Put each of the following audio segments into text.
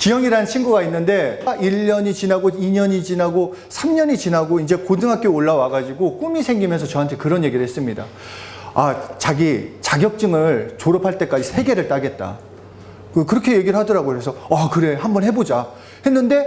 기영이라는 친구가 있는데 1년이 지나고 2년이 지나고 3년이 지나고 이제 고등학교 올라와가지고 꿈이 생기면서 저한테 그런 얘기를 했습니다. 아, 자기 자격증을 졸업할 때까지 세 개를 따겠다. 그- 그렇게 얘기를 하더라고요. 그래서 아, 그래. 한번 해보자. 했는데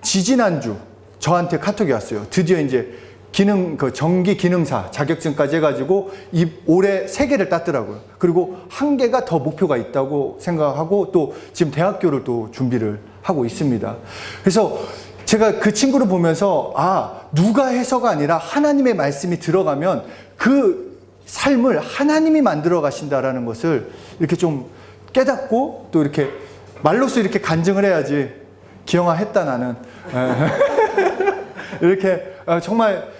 지지난주 저한테 카톡이 왔어요. 드디어 이제 기능 그 전기 기능사 자격증까지 해가지고 이 올해 세 개를 땄더라고요. 그리고 한 개가 더 목표가 있다고 생각하고 또 지금 대학교를 또 준비를 하고 있습니다. 그래서 제가 그 친구를 보면서 아 누가 해서가 아니라 하나님의 말씀이 들어가면 그 삶을 하나님이 만들어 가신다라는 것을 이렇게 좀 깨닫고 또 이렇게 말로써 이렇게 간증을 해야지 기영아 했다 나는 에. 이렇게 어, 정말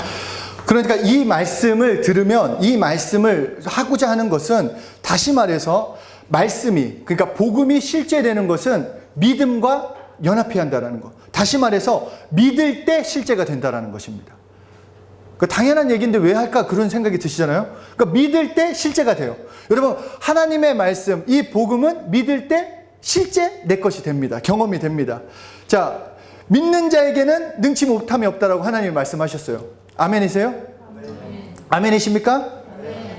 러니까 이 말씀을 들으면 이 말씀을 하고자 하는 것은 다시 말해서 말씀이 그러니까 복음이 실제되는 것은 믿음과 연합해야 한다는 것. 다시 말해서 믿을 때 실제가 된다는 것입니다. 그 당연한 얘기인데 왜 할까 그런 생각이 드시잖아요. 그러니까 믿을 때 실제가 돼요. 여러분 하나님의 말씀 이 복음은 믿을 때 실제 내 것이 됩니다. 경험이 됩니다. 자 믿는 자에게는 능치 못함이 없다라고 하나님이 말씀하셨어요. 아멘이세요? 아멘이십니까?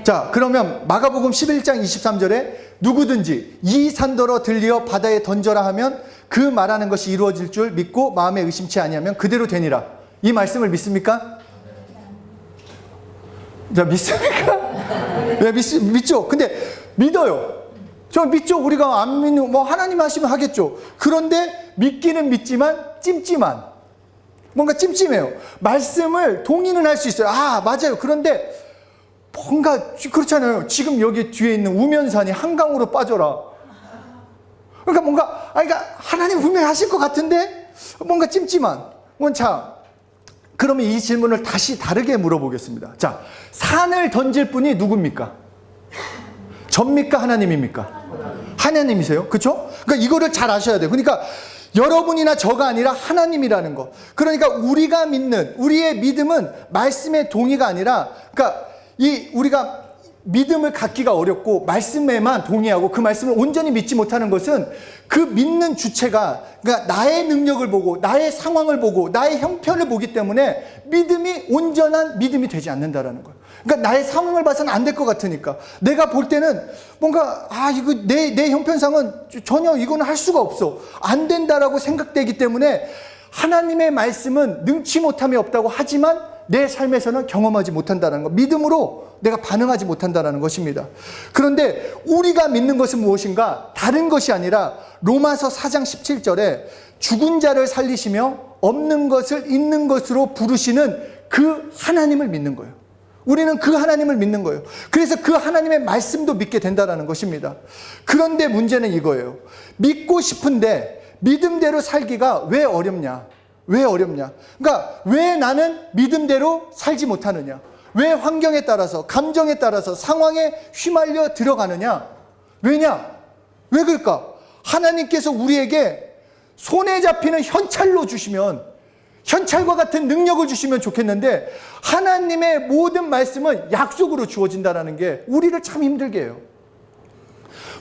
자, 그러면 마가복음 11장 23절에 누구든지 이 산더러 들리어 바다에 던져라 하면 그 말하는 것이 이루어질 줄 믿고 마음에 의심치 아니하면 그대로 되니라. 이 말씀을 믿습니까? 자, 믿습니까? 네, 믿, 믿죠? 근데 믿어요. 저 믿죠? 우리가 안 믿는, 뭐 하나님 하시면 하겠죠. 그런데 믿기는 믿지만 찜찜한. 뭔가 찜찜해요. 말씀을 동의는 할 수 있어요. 아, 맞아요. 그런데 뭔가 그렇잖아요. 지금 여기 뒤에 있는 우면산이 한강으로 빠져라. 그러니까 뭔가 아 그러니까 하나님 분명히 하실 것 같은데 뭔가 찜찜한. 뭔 자. 그러면 이 질문을 다시 다르게 물어보겠습니다. 자, 산을 던질 분이 누굽니까? 접니까 하나님입니까? 하나님이세요. 그렇죠? 그러니까 이거를 잘 아셔야 돼요. 그러니까 여러분이나 저가 아니라 하나님이라는 거. 그러니까 우리가 믿는 우리의 믿음은 말씀의 동의가 아니라 그러니까 이 우리가 믿음을 갖기가 어렵고 말씀에만 동의하고 그 말씀을 온전히 믿지 못하는 것은 그 믿는 주체가 그러니까 나의 능력을 보고 나의 상황을 보고 나의 형편을 보기 때문에 믿음이 온전한 믿음이 되지 않는다라는 거예요. 그러니까 나의 상황을 봐서는 안 될 것 같으니까 내가 볼 때는 뭔가 아 이거 내 내 형편상은 전혀 이거는 할 수가 없어 안 된다라고 생각되기 때문에 하나님의 말씀은 능치 못함이 없다고 하지만 내 삶에서는 경험하지 못한다는 것 믿음으로 내가 반응하지 못한다는 것입니다. 그런데 우리가 믿는 것은 무엇인가 다른 것이 아니라 로마서 4장 17절에 죽은 자를 살리시며 없는 것을 있는 것으로 부르시는 그 하나님을 믿는 거예요. 우리는 그 하나님을 믿는 거예요. 그래서 그 하나님의 말씀도 믿게 된다는 것입니다. 그런데 문제는 이거예요. 믿고 싶은데 믿음대로 살기가 왜 어렵냐? 왜 어렵냐? 그러니까 왜 나는 믿음대로 살지 못하느냐? 왜 환경에 따라서, 감정에 따라서, 상황에 휘말려 들어가느냐? 왜냐? 왜 그럴까? 하나님께서 우리에게 손에 잡히는 현찰로 주시면 현찰과 같은 능력을 주시면 좋겠는데 하나님의 모든 말씀은 약속으로 주어진다는 게 우리를 참 힘들게 해요.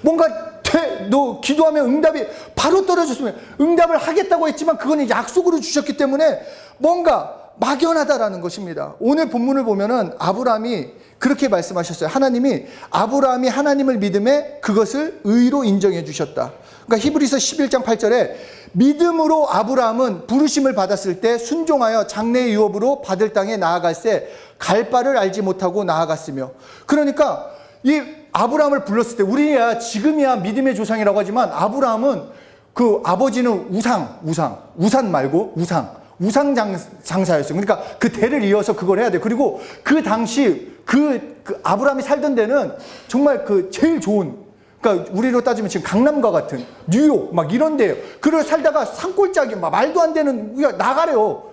뭔가 돼, 너 기도하면 응답이 바로 떨어졌으면 응답을 하겠다고 했지만 그거는 약속으로 주셨기 때문에 뭔가 막연하다라는 것입니다. 오늘 본문을 보면은 아브라함이 그렇게 말씀하셨어요. 하나님이 아브라함이 하나님을 믿음에 그것을 의로 인정해 주셨다. 그러니까 히브리서 11장 8절에 믿음으로 아브라함은 부르심을 받았을 때 순종하여 장래의 유업으로 받을 땅에 나아갈새 갈 바를 알지 못하고 나아갔으며 그러니까 이 아브라함을 불렀을 때 우리야 지금이야 믿음의 조상이라고 하지만 아브라함은 그 아버지는 우상 우상 우산 말고 우상 우상 장, 장사였어요. 그러니까 그 대를 이어서 그걸 해야 돼. 그리고 그 당시 그, 그 아브라함이 살던 데는 정말 그 제일 좋은 그러니까 우리로 따지면 지금 강남과 같은 뉴욕 막 이런 데요. 그걸 살다가 산골짜기 막 말도 안 되는 우리가 나가래요.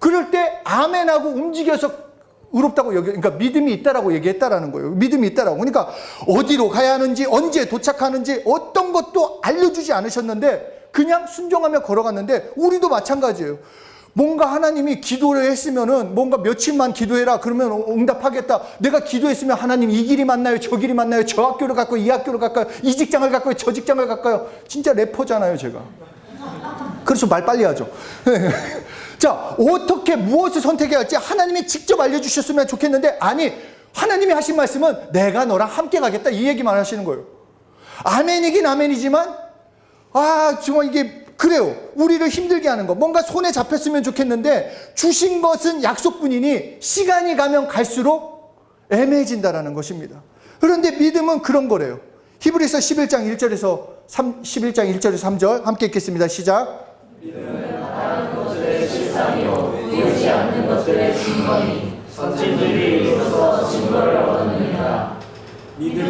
그럴 때 아멘하고 움직여서 의롭다고 여기 그러니까 믿음이 있다라고 얘기했다라는 거예요. 믿음이 있다라고. 그러니까 어디로 가야 하는지 언제 도착하는지 어떤 것도 알려주지 않으셨는데 그냥 순종하며 걸어갔는데 우리도 마찬가지예요. 뭔가 하나님이 기도를 했으면은 뭔가 며칠만 기도해라 그러면 응답하겠다. 내가 기도했으면 하나님 이 길이 맞나요? 저 길이 맞나요? 저 학교를 갈까요? 이 학교를 갈까요? 이 직장을 갈까요? 저 직장을 갈까요? 진짜 래퍼잖아요, 제가. 그래서 말 빨리 하죠. 자, 어떻게 무엇을 선택해야 할지 하나님이 직접 알려주셨으면 좋겠는데, 아니, 하나님이 하신 말씀은 내가 너랑 함께 가겠다. 이 얘기만 하시는 거예요. 아멘이긴 아멘이지만, 아, 정말 이게, 그래요. 우리를 힘들게 하는 거. 뭔가 손에 잡혔으면 좋겠는데, 주신 것은 약속뿐이니, 시간이 가면 갈수록 애매해진다라는 것입니다. 그런데 믿음은 그런 거래요. 히브리서 11장 1절에서 3, 11장 1절에서 3절 함께 읽겠습니다. 시작. 그러니까 믿음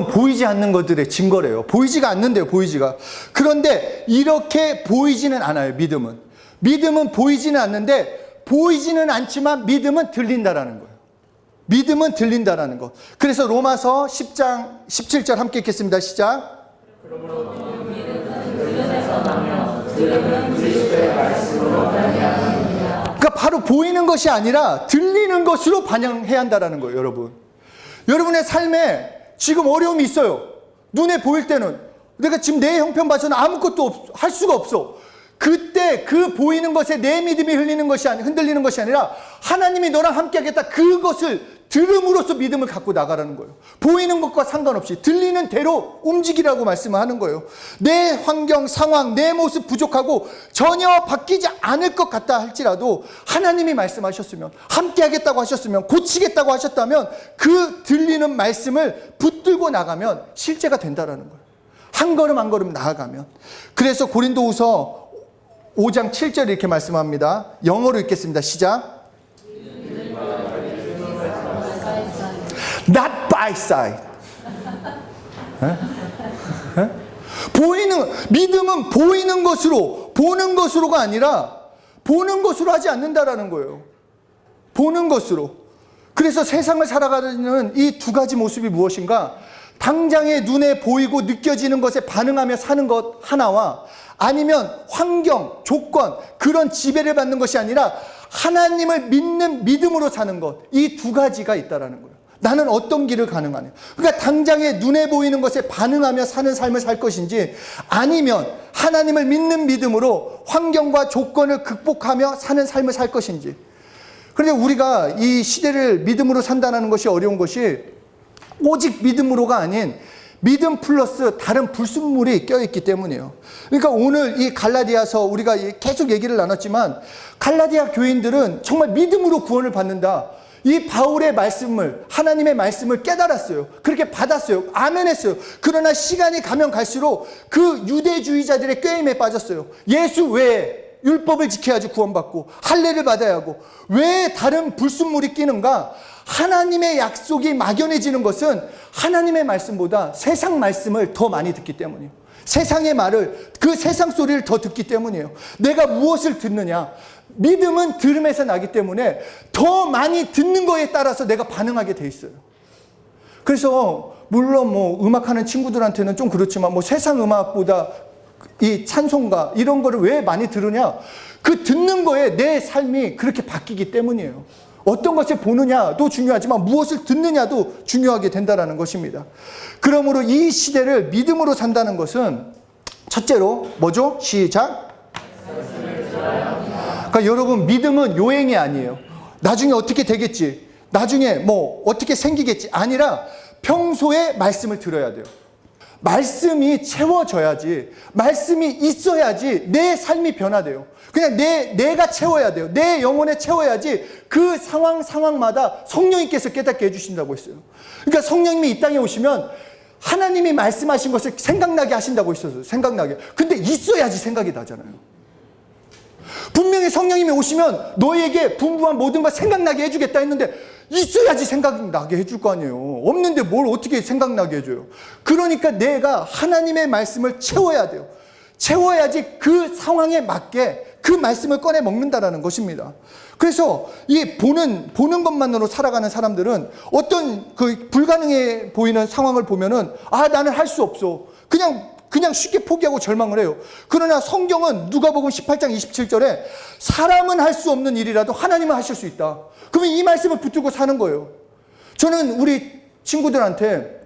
은 보이지 않는 것들의 증거래요. 보이지가 않는데요, 보이지가. 그런데 이렇게 보이지는 않아요, 믿음은. 믿음은 보이지는 않는데 보이지는 않지만 믿음은 들린다라는 거예요. 믿음은 들린다라는 것. 그래서 로마서 10장 17절 함께 읽겠습니다. 시작. 그러니까 바로 보이는 것이 아니라 들리는 것으로 반영해야 한다라는 거예요, 여러분. 여러분의 삶에 지금 어려움이 있어요. 눈에 보일 때는 내가 지금 내 형편 봐서는 아무것도 없- 할 수가 없어. 그때 그 보이는 것에 내 믿음이 흘리는 것이 아니 흔들리는 것이 아니라 하나님이 너랑 함께 하겠다 그것을 들음으로써 믿음을 갖고 나가라는 거예요. 보이는 것과 상관없이 들리는 대로 움직이라고 말씀하는 거예요. 내 환경, 상황, 내 모습 부족하고 전혀 바뀌지 않을 것 같다 할지라도 하나님이 말씀하셨으면 함께 하겠다고 하셨으면 고치겠다고 하셨다면 그 들리는 말씀을 붙들고 나가면 실제가 된다라는 거예요. 한 걸음 한 걸음 나아가면. 그래서 고린도후서 5장 7절 이렇게 말씀합니다. 영어로 읽겠습니다. 시작. Not by sight. 보이는 믿음은 보이는 것으로 보는 것으로가 아니라 보는 것으로 하지 않는다라는 거예요. 보는 것으로. 그래서 세상을 살아가는 이 두 가지 모습이 무엇인가? 당장의 눈에 보이고 느껴지는 것에 반응하며 사는 것 하나와 아니면 환경, 조건, 그런 지배를 받는 것이 아니라 하나님을 믿는 믿음으로 사는 것. 이 두 가지가 있다라는 거예요. 나는 어떤 길을 가능하냐. 그러니까 당장에 눈에 보이는 것에 반응하며 사는 삶을 살 것인지 아니면 하나님을 믿는 믿음으로 환경과 조건을 극복하며 사는 삶을 살 것인지. 그런데 우리가 이 시대를 믿음으로 산다는 것이 어려운 것이 오직 믿음으로가 아닌 믿음 플러스 다른 불순물이 껴있기 때문이에요. 그러니까 오늘 이 갈라디아서 우리가 계속 얘기를 나눴지만 갈라디아 교인들은 정말 믿음으로 구원을 받는다. 이 바울의 말씀을 하나님의 말씀을 깨달았어요. 그렇게 받았어요. 아멘했어요. 그러나 시간이 가면 갈수록 그 유대주의자들의 꾀임에 빠졌어요. 예수 외에 율법을 지켜야지 구원받고 할례를 받아야 하고 왜 다른 불순물이 끼는가? 하나님의 약속이 막연해지는 것은 하나님의 말씀보다 세상 말씀을 더 많이 듣기 때문이에요. 세상의 말을 그 세상 소리를 더 듣기 때문이에요. 내가 무엇을 듣느냐? 믿음은 들음에서 나기 때문에 더 많이 듣는 거에 따라서 내가 반응하게 돼 있어요. 그래서 물론 뭐 음악하는 친구들한테는 좀 그렇지만 뭐 세상 음악보다 이 찬송가 이런 거를 왜 많이 들으냐? 그 듣는 거에 내 삶이 그렇게 바뀌기 때문이에요. 어떤 것을 보느냐도 중요하지만 무엇을 듣느냐도 중요하게 된다라는 것입니다. 그러므로 이 시대를 믿음으로 산다는 것은 첫째로 뭐죠? 시작. 그러니까 여러분 믿음은 요행이 아니에요. 나중에 어떻게 되겠지? 나중에 뭐 어떻게 생기겠지? 아니라 평소에 말씀을 들어야 돼요. 말씀이 채워져야지, 말씀이 있어야지 내 삶이 변화돼요. 그냥 내, 내가 채워야 돼요. 내 영혼에 채워야지 그 상황, 상황마다 성령님께서 깨닫게 해주신다고 했어요. 그러니까 성령님이 이 땅에 오시면 하나님이 말씀하신 것을 생각나게 하신다고 했어요. 생각나게. 근데 있어야지 생각이 나잖아요. 분명히 성령님이 오시면 너에게 분부한 모든 걸 생각나게 해주겠다 했는데 있어야지 생각나게 해줄 거 아니에요. 없는데 뭘 어떻게 생각나게 해줘요. 그러니까 내가 하나님의 말씀을 채워야 돼요. 채워야지 그 상황에 맞게 그 말씀을 꺼내 먹는다라는 것입니다. 그래서 이 보는 보는 것만으로 살아가는 사람들은 어떤 그 불가능해 보이는 상황을 보면은 아 나는 할 수 없어. 그냥 그냥 쉽게 포기하고 절망을 해요. 그러나 성경은 누가복음 18장 27절에 사람은 할 수 없는 일이라도 하나님은 하실 수 있다. 그러면 이 말씀을 붙들고 사는 거예요. 저는 우리 친구들한테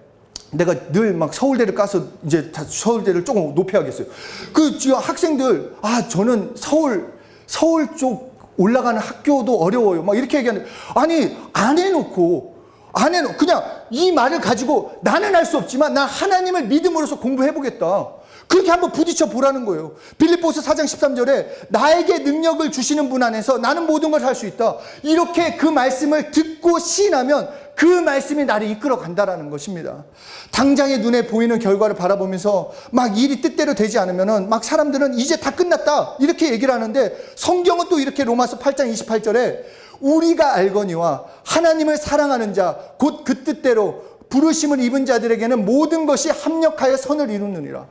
내가 늘 막 서울대를 가서 이제 다 서울대를 조금 높여야겠어요. 그 학생들 아 저는 서울 서울 쪽 올라가는 학교도 어려워요. 막 이렇게 얘기하는데 아니 안 해놓고 안 해놓 그냥 이 말을 가지고 나는 할수 없지만 나 하나님을 믿음으로써 공부해 보겠다. 그렇게 한번 부딪혀 보라는 거예요. 빌립보스 4장 13절에 나에게 능력을 주시는 분 안에서 나는 모든 걸 할 수 있다. 이렇게 그 말씀을 듣고 시인하면 그 말씀이 나를 이끌어 간다라는 것입니다. 당장의 눈에 보이는 결과를 바라보면서 막 일이 뜻대로 되지 않으면은 막 사람들은 이제 다 끝났다. 이렇게 얘기를 하는데 성경은 또 이렇게 로마서 8장 28절에 우리가 알거니와 하나님을 사랑하는 자 곧 그 뜻대로 부르심을 입은 자들에게는 모든 것이 합력하여 선을 이루느니라.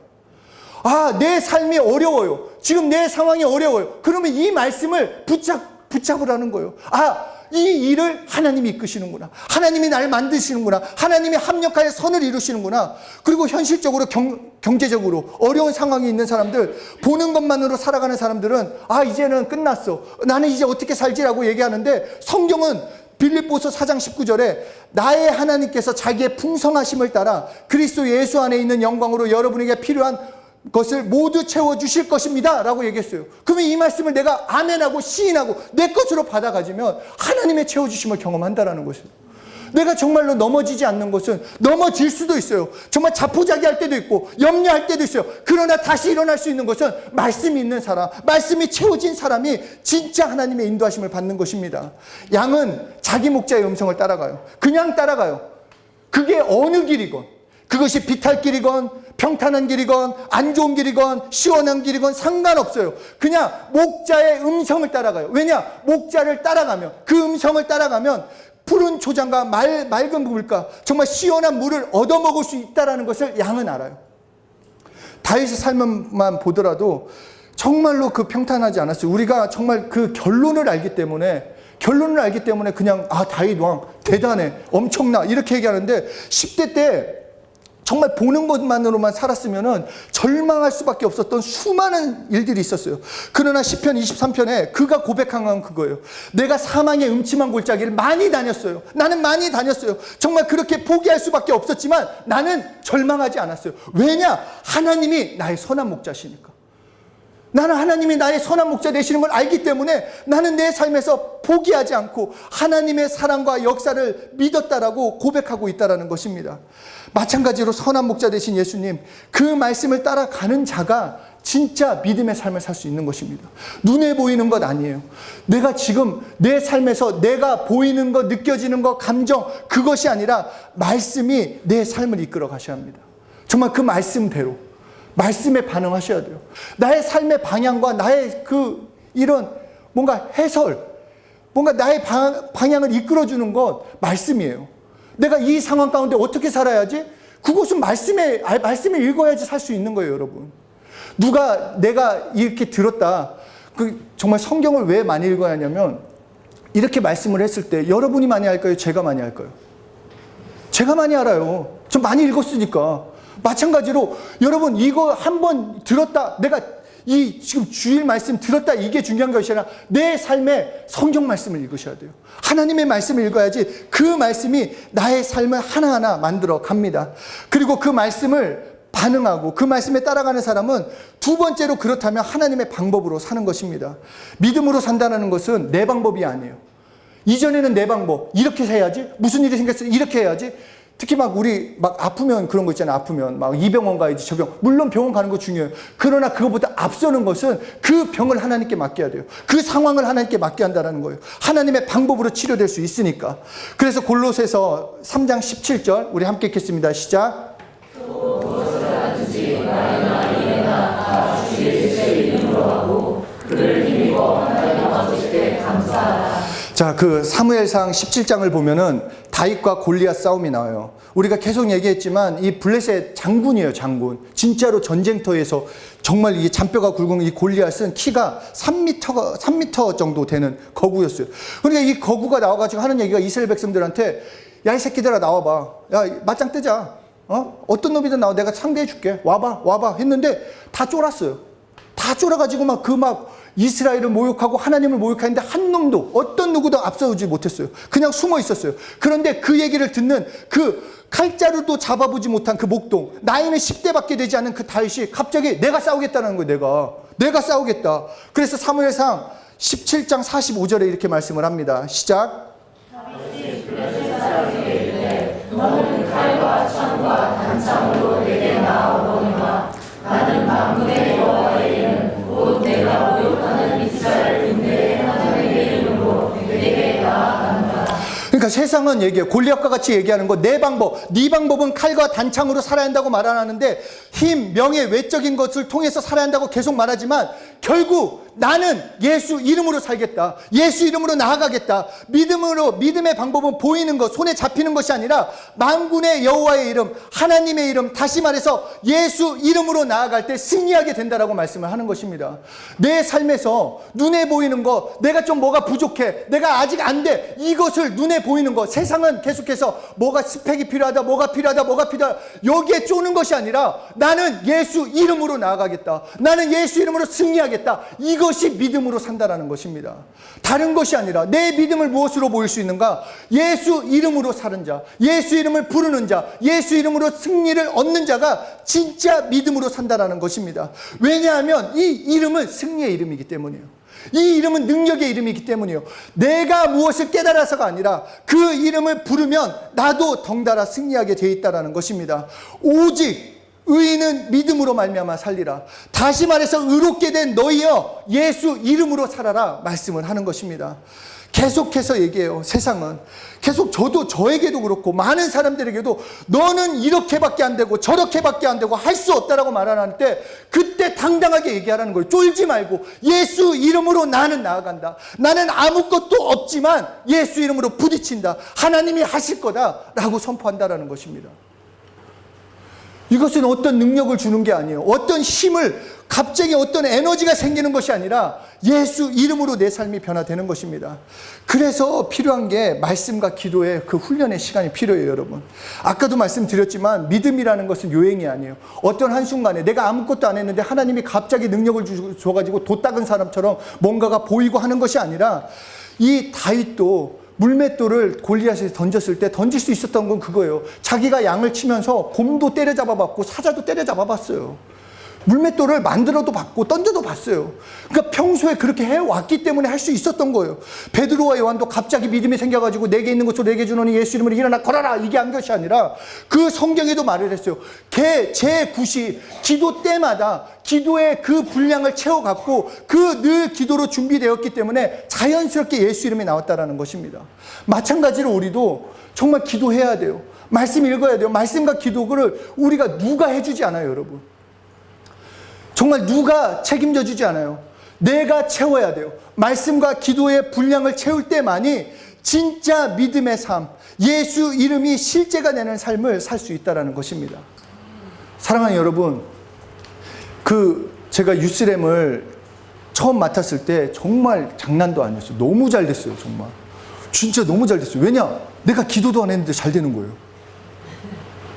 아, 내 삶이 어려워요. 지금 내 상황이 어려워요. 그러면 이 말씀을 붙잡, 붙잡으라는 거예요. 아, 이 일을 하나님이 이끄시는구나. 하나님이 날 만드시는구나. 하나님이 합력하여 선을 이루시는구나. 그리고 현실적으로 경, 경제적으로 어려운 상황이 있는 사람들, 보는 것만으로 살아가는 사람들은 아, 이제는 끝났어. 나는 이제 어떻게 살지라고 얘기하는데 성경은 빌립보서 4장 19절에 나의 하나님께서 자기의 풍성하심을 따라 그리스도 예수 안에 있는 영광으로 여러분에게 필요한 것을 모두 채워 주실 것입니다. 라고 얘기했어요. 그러면 이 말씀을 내가 아멘하고 시인하고 내 것으로 받아가지면 하나님의 채워 주심을 경험한다라는 것이에요. 내가 정말로 넘어지지 않는 것은 넘어질 수도 있어요. 정말 자포자기 할 때도 있고 염려할 때도 있어요. 그러나 다시 일어날 수 있는 것은 말씀이 있는 사람, 말씀이 채워진 사람이 진짜 하나님의 인도하심을 받는 것입니다. 양은 자기 목자의 음성을 따라가요. 그냥 따라가요. 그게 어느 길이건 그것이 비탈길이건 평탄한 길이건 안 좋은 길이건 시원한 길이건 상관없어요. 그냥 목자의 음성을 따라가요. 왜냐? 목자를 따라가면 그 음성을 따라가면 푸른 초장과 말, 맑은 물가 정말 시원한 물을 얻어먹을 수 있다는 것을 양은 알아요. 다윗의 삶만 보더라도 정말로 그 평탄하지 않았어요. 우리가 정말 그 결론을 알기 때문에 결론을 알기 때문에 그냥 아 다윗 왕 대단해 엄청나 이렇게 얘기하는데 10대 때 정말 보는 것만으로만 살았으면은 절망할 수밖에 없었던 수많은 일들이 있었어요. 그러나 시편 23편에 그가 고백한 건 그거예요. 내가 사망의 음침한 골짜기를 많이 다녔어요. 나는 많이 다녔어요. 정말 그렇게 포기할 수밖에 없었지만 나는 절망하지 않았어요. 왜냐? 하나님이 나의 선한 목자시니까. 나는 하나님이 나의 선한 목자 되시는 걸 알기 때문에 나는 내 삶에서 포기하지 않고 하나님의 사랑과 역사를 믿었다라고 고백하고 있다라는 것입니다. 마찬가지로 선한 목자 되신 예수님, 그 말씀을 따라가는 자가 진짜 믿음의 삶을 살 수 있는 것입니다. 눈에 보이는 것 아니에요. 내가 지금 내 삶에서 내가 보이는 것, 느껴지는 것, 감정, 그것이 아니라 말씀이 내 삶을 이끌어 가셔야 합니다. 정말 그 말씀대로. 말씀에 반응하셔야 돼요. 나의 삶의 방향과 나의 그 이런 뭔가 해설, 뭔가 나의 방, 방향을 이끌어주는 것 말씀이에요. 내가 이 상황 가운데 어떻게 살아야지? 그것은 말씀에, 아, 말씀에 읽어야지 살 수 있는 거예요, 여러분. 누가 내가 이렇게 들었다. 그 정말 성경을 왜 많이 읽어야 하냐면 이렇게 말씀을 했을 때 여러분이 많이 할까요? 제가 많이 할까요? 제가 많이 알아요. 좀 많이 읽었으니까. 마찬가지로 여러분 이거 한 번 들었다. 내가 이 지금 주일 말씀 들었다. 이게 중요한 것이 아니라 내 삶에 성경 말씀을 읽으셔야 돼요. 하나님의 말씀을 읽어야지 그 말씀이 나의 삶을 하나하나 만들어 갑니다. 그리고 그 말씀을 반응하고 그 말씀에 따라가는 사람은 두 번째로 그렇다면 하나님의 방법으로 사는 것입니다. 믿음으로 산다는 것은 내 방법이 아니에요. 이전에는 내 방법 이렇게 해야지 무슨 일이 생겼어 이렇게 해야지 특히 막 우리 막 아프면 그런 거 있잖아요 아프면. 막 이 병원 가야지 저 병 물론 병원 가는 거 중요해요. 그러나 그것보다 앞서는 것은 그 병을 하나님께 맡겨야 돼요. 그 상황을 하나님께 맡게 한다는 거예요. 하나님의 방법으로 치료될 수 있으니까. 그래서 골로새서 3장 17절 우리 함께 읽겠습니다. 시작. 자, 그 사무엘상 17장을 보면은 다윗과 골리앗 싸움이 나와요. 우리가 계속 얘기했지만 이 블레셋 장군이에요, 장군. 진짜로 전쟁터에서 정말 이 잔뼈가 굵은 이 골리앗은 키가 3m가 3m 정도 되는 거구였어요. 그러니까 이 거구가 나와 가지고 하는 얘기가 이스라엘 백성들한테 야, 이 새끼들아 나와 봐. 야, 맞짱 뜨자. 어? 어떤 놈이든 나와 내가 상대해 줄게. 와봐. 와봐. 했는데 다 쫄았어요. 다 쫄아가지고 막 그막 이스라엘을 모욕하고 하나님을 모욕하는데 한 놈도 어떤 누구도 앞서오지 못했어요. 그냥 숨어 있었어요. 그런데 그 얘기를 듣는 그 칼자루도 잡아보지 못한 그 목동, 나이는 10대밖에 되지 않은 그 다윗이 갑자기 내가 싸우겠다는 거예요, 내가. 내가 싸우겠다. 그래서 사무엘상 17장 45절에 이렇게 말씀을 합니다. 시작. 그러니까 세상은 얘기해요. 골리앗과 같이 얘기하는 거 내 방법, 네 방법은 칼과 단창으로 살아야 한다고 말하는데 힘, 명예, 외적인 것을 통해서 살아야 한다고 계속 말하지만 결국 나는 예수 이름으로 살겠다. 예수 이름으로 나아가겠다. 믿음으로 믿음의 방법은 보이는 것, 손에 잡히는 것이 아니라 만군의 여호와의 이름, 하나님의 이름, 다시 말해서 예수 이름으로 나아갈 때 승리하게 된다라고 말씀을 하는 것입니다. 내 삶에서 눈에 보이는 것, 내가 좀 뭐가 부족해, 내가 아직 안 돼. 이것을 눈에 보이는 것, 세상은 계속해서 뭐가 스펙이 필요하다, 뭐가 필요하다, 뭐가 필요하다. 여기에 쪼는 것이 아니라 나는 예수 이름으로 나아가겠다. 나는 예수 이름으로 승리하겠다. 이 것이 믿음으로 산다라는 것입니다. 다른 것이 아니라 내 믿음을 무엇으로 보일 수 있는가? 예수 이름으로 사는 자, 예수 이름을 부르는 자, 예수 이름으로 승리를 얻는 자가 진짜 믿음으로 산다라는 것입니다. 왜냐하면 이 이름은 승리의 이름이기 때문이에요. 이 이름은 능력의 이름이기 때문이에요. 내가 무엇을 깨달아서가 아니라 그 이름을 부르면 나도 덩달아 승리하게 돼 있다라는 것입니다. 오직 의인은 믿음으로 말미암아 살리라. 다시 말해서 의롭게 된 너희여 예수 이름으로 살아라 말씀을 하는 것입니다. 계속해서 얘기해요. 세상은 계속 저도 저에게도 그렇고 많은 사람들에게도 너는 이렇게밖에 안 되고 저렇게밖에 안 되고 할 수 없다라고 말하는 때 그때 당당하게 얘기하라는 거예요. 쫄지 말고 예수 이름으로 나는 나아간다. 나는 아무것도 없지만 예수 이름으로 부딪힌다. 하나님이 하실 거다라고 선포한다라는 것입니다. 이것은 어떤 능력을 주는 게 아니에요. 어떤 힘을 갑자기 어떤 에너지가 생기는 것이 아니라 예수 이름으로 내 삶이 변화되는 것입니다. 그래서 필요한 게 말씀과 기도의 그 훈련의 시간이 필요해요, 여러분. 아까도 말씀드렸지만 믿음이라는 것은 요행이 아니에요. 어떤 한순간에 내가 아무것도 안 했는데 하나님이 갑자기 능력을 주- 줘가지고 도 닦은 사람처럼 뭔가가 보이고 하는 것이 아니라 이 다윗도 물맷돌을 골리앗에 던졌을 때 던질 수 있었던 건 그거예요. 자기가 양을 치면서 곰도 때려잡아 봤고 사자도 때려잡아 봤어요. 물맷돌을 만들어도 봤고 던져도 봤어요. 그러니까 평소에 그렇게 해왔기 때문에 할 수 있었던 거예요. 베드로와 요한도 갑자기 믿음이 생겨가지고 내게 있는 것으로 내게 주노니 예수 이름으로 일어나 걸어라 이게 한 것이 아니라 그 성경에도 말을 했어요. 개, 제 굿이 기도 때마다 기도의 그 분량을 채워갖고 그 늘 기도로 준비되었기 때문에 자연스럽게 예수 이름이 나왔다라는 것입니다. 마찬가지로 우리도 정말 기도해야 돼요. 말씀 읽어야 돼요. 말씀과 기도를 우리가 누가 해주지 않아요, 여러분. 정말 누가 책임져 주지 않아요. 내가 채워야 돼요. 말씀과 기도의 분량을 채울 때만이 진짜 믿음의 삶, 예수 이름이 실제가 되는 삶을 살 수 있다라는 것입니다. 사랑하는 여러분, 그 제가 유스램을 처음 맡았을 때 정말 장난도 아니었어요. 너무 잘 됐어요, 정말. 진짜 너무 잘 됐어요. 왜냐? 내가 기도도 안 했는데 잘 되는 거예요.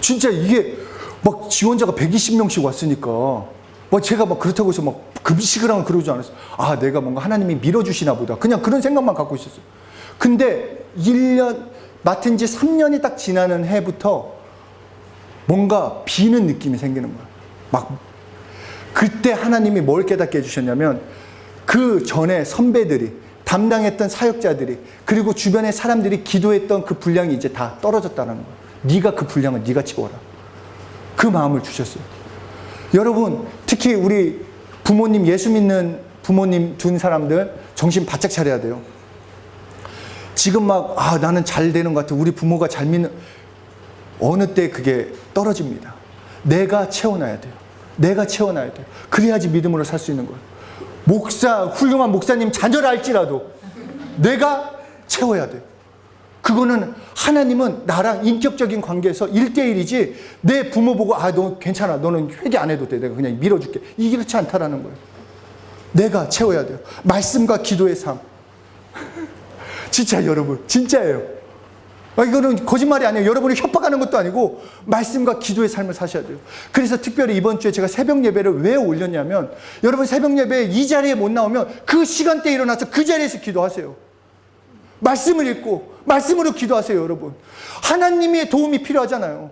진짜 이게 막 지원자가 120명씩 왔으니까 뭐 제가 막 그렇다고 해서 막 급식을 하고 그러지 않았어요. 아, 내가 뭔가 하나님이 밀어주시나 보다. 그냥 그런 생각만 갖고 있었어요. 근데 1년, 맡은 지 3년이 딱 지나는 해부터 뭔가 비는 느낌이 생기는 거야. 막 그때 하나님이 뭘 깨닫게 해주셨냐면 그 전에 선배들이 담당했던 사역자들이 그리고 주변의 사람들이 기도했던 그 분량이 이제 다 떨어졌다는 거야. 네가 그 분량을 네가 채워라. 그 마음을 주셨어요. 여러분 특히 우리 부모님 예수 믿는 부모님 둔 사람들 정신 바짝 차려야 돼요. 지금 막 아 나는 잘 되는 것 같아. 우리 부모가 잘 믿는 어느 때 그게 떨어집니다. 내가 채워놔야 돼요. 내가 채워놔야 돼요. 그래야지 믿음으로 살 수 있는 거예요. 목사, 훌륭한 목사님 자녀라 할지라도 내가 채워야 돼요. 그거는 하나님은 나랑 인격적인 관계에서 1대1이지 내 부모 보고 아, 너 괜찮아. 너는 회개 안 해도 돼. 내가 그냥 밀어줄게. 이게 그렇지 않다라는 거예요. 내가 채워야 돼요. 말씀과 기도의 삶. 진짜 여러분, 진짜예요. 아, 이거는 거짓말이 아니에요. 여러분이 협박하는 것도 아니고 말씀과 기도의 삶을 사셔야 돼요. 그래서 특별히 이번 주에 제가 새벽 예배를 왜 올렸냐면 여러분 새벽 예배 이 자리에 못 나오면 그 시간대에 일어나서 그 자리에서 기도하세요. 말씀을 읽고 말씀으로 기도하세요, 여러분. 하나님의 도움이 필요하잖아요.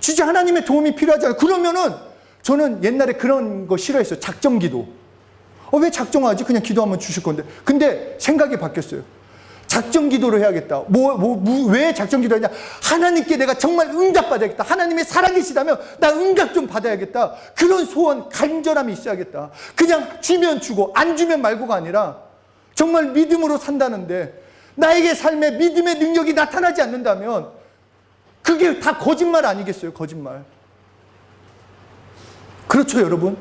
진짜 하나님의 도움이 필요하잖아요. 그러면은 저는 옛날에 그런 거 싫어했어요. 작정 기도. 어, 왜 작정하지? 그냥 기도하면 주실 건데. 근데 생각이 바뀌었어요. 작정 기도를 해야겠다. 뭐, 뭐, 뭐, 왜 작정 기도 했냐? 하나님께 내가 정말 응답받아야겠다. 하나님의 살아계시다면 나 응답 좀 받아야겠다. 그런 소원, 간절함이 있어야겠다. 그냥 주면 주고, 안 주면 말고가 아니라 정말 믿음으로 산다는데 나에게 삶에 믿음의 능력이 나타나지 않는다면 그게 다 거짓말 아니겠어요? 거짓말. 그렇죠, 여러분?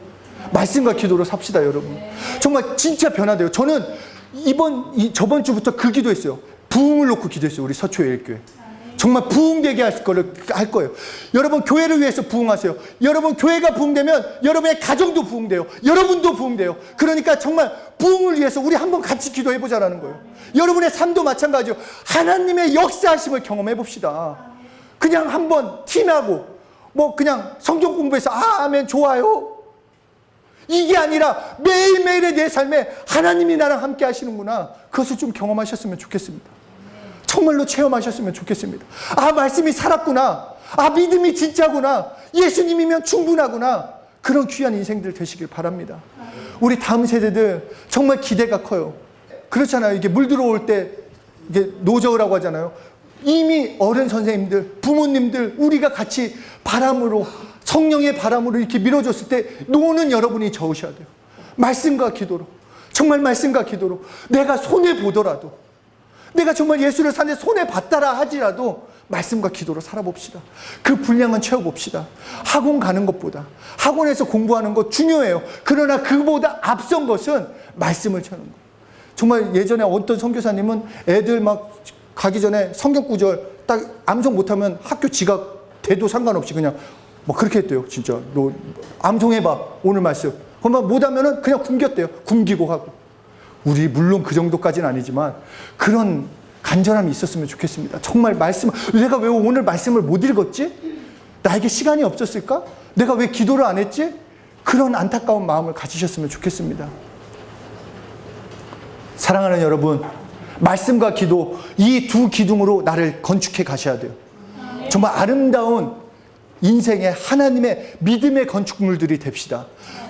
말씀과 기도로 삽시다, 여러분. 정말 진짜 변화돼요. 저는 이번, 이, 저번 주부터 그 기도했어요. 부흥을 놓고 기도했어요. 우리 서초예일교회. 정말 부흥되게 할 거를 할 거예요. 여러분 교회를 위해서 부흥하세요. 여러분 교회가 부흥되면 여러분의 가정도 부흥돼요. 여러분도 부흥돼요. 그러니까 정말 부흥을 위해서 우리 한번 같이 기도해 보자라는 거예요. 여러분의 삶도 마찬가지요. 하나님의 역사하심을 경험해 봅시다. 그냥 한번 티나고 뭐 그냥 성경 공부해서 아 아멘 좋아요. 이게 아니라 매일매일의 내 삶에 하나님이 나랑 함께 하시는구나. 그것을 좀 경험하셨으면 좋겠습니다. 정말로 체험하셨으면 좋겠습니다. 아, 말씀이 살았구나. 아, 믿음이 진짜구나. 예수님이면 충분하구나. 그런 귀한 인생들 되시길 바랍니다. 우리 다음 세대들 정말 기대가 커요. 그렇잖아요. 이게 물 들어올 때 이게 노저으라고 하잖아요. 이미 어른 선생님들, 부모님들, 우리가 같이 바람으로, 성령의 바람으로 이렇게 밀어줬을 때 노는 여러분이 저으셔야 돼요. 말씀과 기도로. 정말 말씀과 기도로. 내가 손해보더라도 내가 정말 예수를 사는데 손해 봤다라 하지라도 말씀과 기도로 살아봅시다. 그 분량은 채워봅시다. 학원 가는 것보다 학원에서 공부하는 것 중요해요. 그러나 그보다 앞선 것은 말씀을 채우는 거. 정말 예전에 어떤 선교사님은 애들 막 가기 전에 성경 구절 딱 암송 못하면 학교 지각 돼도 상관없이 그냥 뭐 그렇게 했대요. 진짜 너 암송해봐 오늘 말씀. 그러면 못하면은 그냥 굶겼대요. 굶기고 하고. 우리 물론 그 정도까지는 아니지만 그런 간절함이 있었으면 좋겠습니다. 정말 말씀, 내가 왜 오늘 말씀을 못 읽었지? 나에게 시간이 없었을까? 내가 왜 기도를 안 했지? 그런 안타까운 마음을 가지셨으면 좋겠습니다. 사랑하는 여러분, 말씀과 기도, 이 두 기둥으로 나를 건축해 가셔야 돼요. 정말 아름다운 인생의 하나님의 믿음의 건축물들이 됩시다.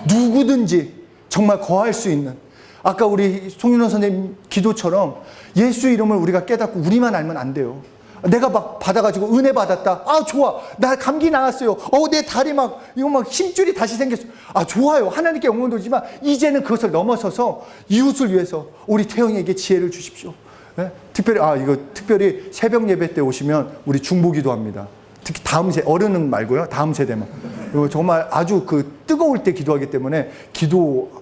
누구든지 정말 거할 수 있는 아까 우리 송윤호 선생님 기도처럼 예수 이름을 우리가 깨닫고 우리만 알면 안 돼요. 내가 막 받아가지고 은혜 받았다. 아, 좋아. 나 감기 나았어요. 어, 내 다리 막, 이거 막 힘줄이 다시 생겼어. 아, 좋아요. 하나님께 영광 돌지만, 이제는 그것을 넘어서서 이웃을 위해서 우리 태영에게 지혜를 주십시오. 예? 특별히, 아, 이거 특별히 새벽 예배 때 오시면 우리 중보기도 합니다. 특히 다음 세, 어른은 말고요. 다음 세대만. 정말 아주 그 뜨거울 때 기도하기 때문에 기도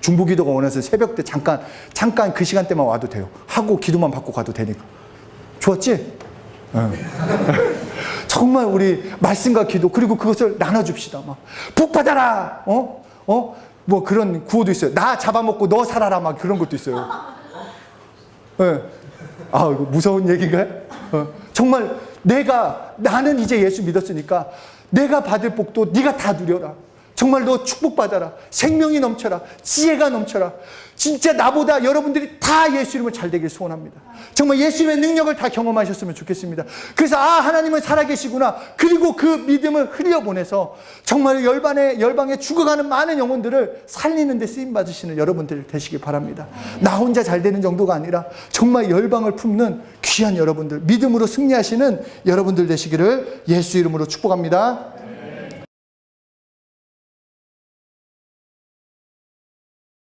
중보기도가 원해서 새벽 때 잠깐 잠깐 그 시간대만 와도 돼요. 하고 기도만 받고 가도 되니까. 좋았지? 응. 정말 우리 말씀과 기도 그리고 그것을 나눠줍시다. 막복 받아라. 어? 어? 뭐 그런 구호도 있어요. 나 잡아먹고 너 살아라. 막 그런 것도 있어요. 네. 아 이거 무서운 얘기인가요? 어. 정말 내가 나는 이제 예수 믿었으니까 내가 받을 복도 네가 다 누려라. 정말 너 축복받아라. 생명이 넘쳐라. 지혜가 넘쳐라. 진짜 나보다 여러분들이 다 예수 이름을 잘 되길 소원합니다. 정말 예수님의 능력을 다 경험하셨으면 좋겠습니다. 그래서 아 하나님은 살아계시구나. 그리고 그 믿음을 흘려보내서 정말 열반에 열방에 죽어가는 많은 영혼들을 살리는 데 쓰임 받으시는 여러분들 되시길 바랍니다. 나 혼자 잘 되는 정도가 아니라 정말 열방을 품는 귀한 여러분들, 믿음으로 승리하시는 여러분들 되시기를 예수 이름으로 축복합니다.